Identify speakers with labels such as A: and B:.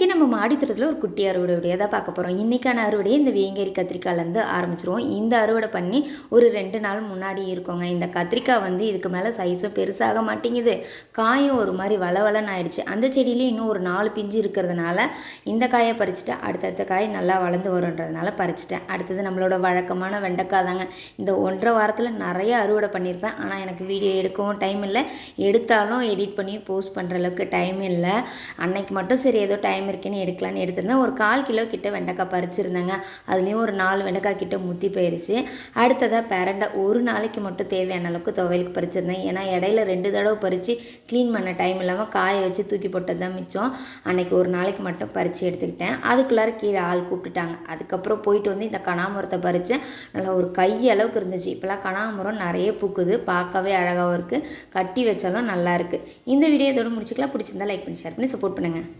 A: இன்றைக்கி நம்ம மாடித்தோட்டத்தில் ஒரு குட்டி அறுவடை உடைய தான் பார்க்க போகிறோம் இன்றைக்கான அறுவடையை இந்த வேங்கேரி கத்திரிக்காயிலேருந்து ஆரம்பிச்சிருவோம். இந்த அறுவடை பண்ணி ஒரு ரெண்டு நாள் முன்னாடி இருக்கோங்க. இந்த கத்திரிக்காய் வந்து இதுக்கு மேலே சைஸும் பெருசாக மாட்டேங்குது. காயும் ஒரு மாதிரி வளவலன்னு ஆயிடுச்சு. அந்த செடியிலே இன்னும் ஒரு நாலு பிஞ்சு இருக்கிறதுனால இந்த காயை பறிச்சுட்டு அடுத்தடுத்த காய் நல்லா வளர்ந்து வருன்றதுனால பறிச்சிட்டேன். அடுத்தது நம்மளோட வழக்கமான வெண்டைக்காய் தாங்க. இந்த ஒன்றரை வாரத்தில் நிறைய அறுவடை பண்ணியிருப்பேன் ஆனால் எனக்கு வீடியோ எடுக்கவும் டைம் இல்லை. எடுத்தாலும் எடிட் பண்ணி போஸ்ட் பண்ணுற அளவுக்கு டைம் இல்லை. அன்னைக்கு மட்டும் சரி ஏதோ டைம் இருக்குன்னு எடுக்கலான்னு எடுத்திருந்தேன். ஒரு கால் கிலோ கிட்ட வெண்டைக்காய் பறிச்சிருந்தேங்க. அதுலேயும் ஒரு நாலு வெண்டைக்காய் கிட்ட முத்தி போயிருச்சு. அடுத்ததாக பேரண்டை ஒரு நாளைக்கு மட்டும் தேவையான அளவுக்கு துவையலுக்கு பறிச்சிருந்தேன். ஏன்னா இடையில ரெண்டு தடவை பறித்து க்ளீன் பண்ண டைம் இல்லாமல் காய வச்சு தூக்கி போட்டது தான் மிச்சம். அன்னைக்கு ஒரு நாளைக்கு மட்டும் பறித்து எடுத்துக்கிட்டேன். அதுக்குள்ளார கீழே ஆள் கூப்பிட்டுட்டாங்க. அதுக்கப்புறம் போயிட்டு வந்து இந்த கனாமரத்தை பறித்தேன் நல்லா ஒரு கை அளவுக்கு இருந்துச்சு. இப்போலாம் கனாமரம் நிறைய பூக்குது. பார்க்கவே அழகாகவும் இருக்குது கட்டி வச்சாலும் நல்லா இருக்குது இந்த வீடியோ இதோட முடிச்சுக்கலாம். பிடிச்சிருந்தா லைக் பண்ணி ஷேர் பண்ணி சப்போர்ட் பண்ணுங்கள்